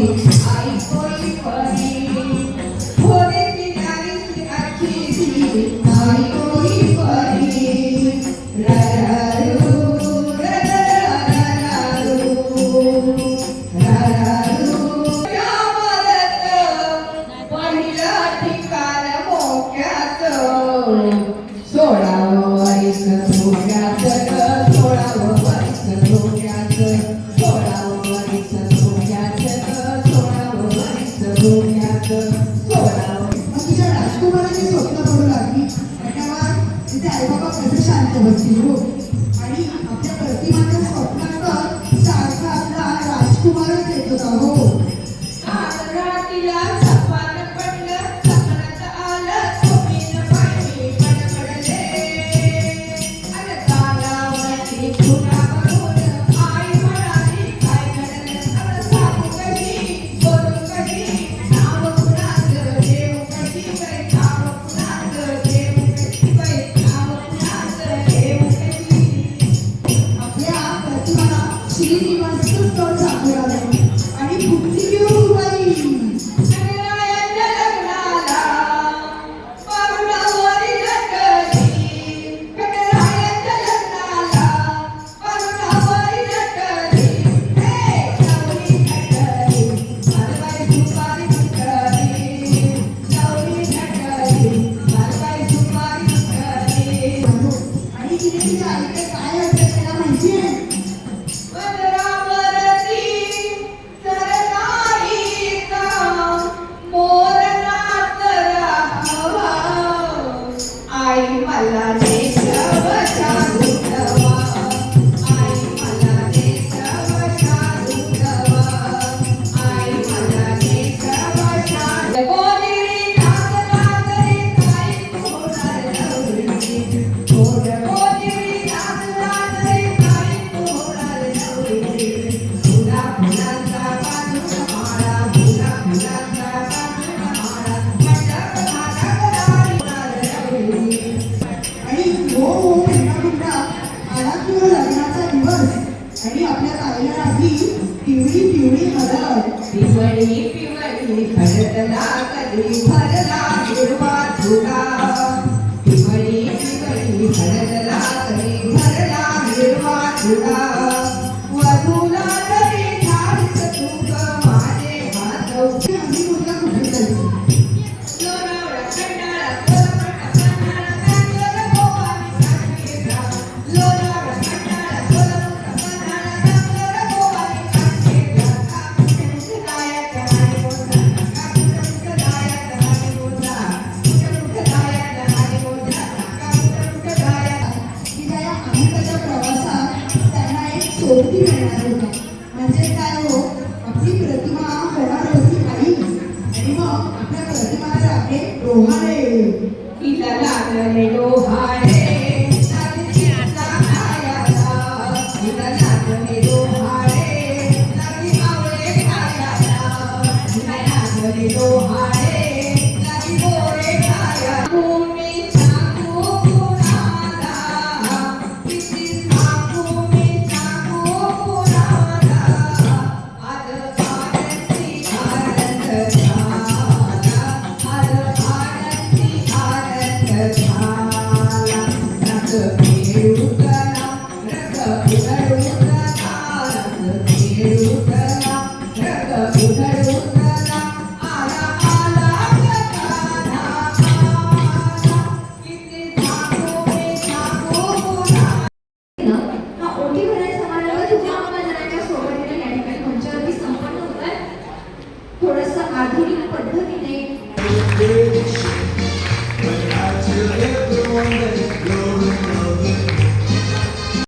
I करायचं मग तिच्या राजकुमाराची स्वप्न पडू लागली म्हटल्यावर तिथे आईबाबा कसं शांत बसतील हो. Tidak, itu. पिवळी पिवळी हरण पिवळी पिवळी भरतला कधी भरला हिरवा झुला. पिवळी पिवळी भरतला कधी भरला हिरवा झुला. वधूला तरी झाड चतुक माझे हात. सोबती मिळणार होत्या म्हणजे काय हो? आपली प्रतिमा होणार होती आई आणि मग आपल्या प्रतिमाचं आपले डोहाळे पिलाला लागले डोहाळे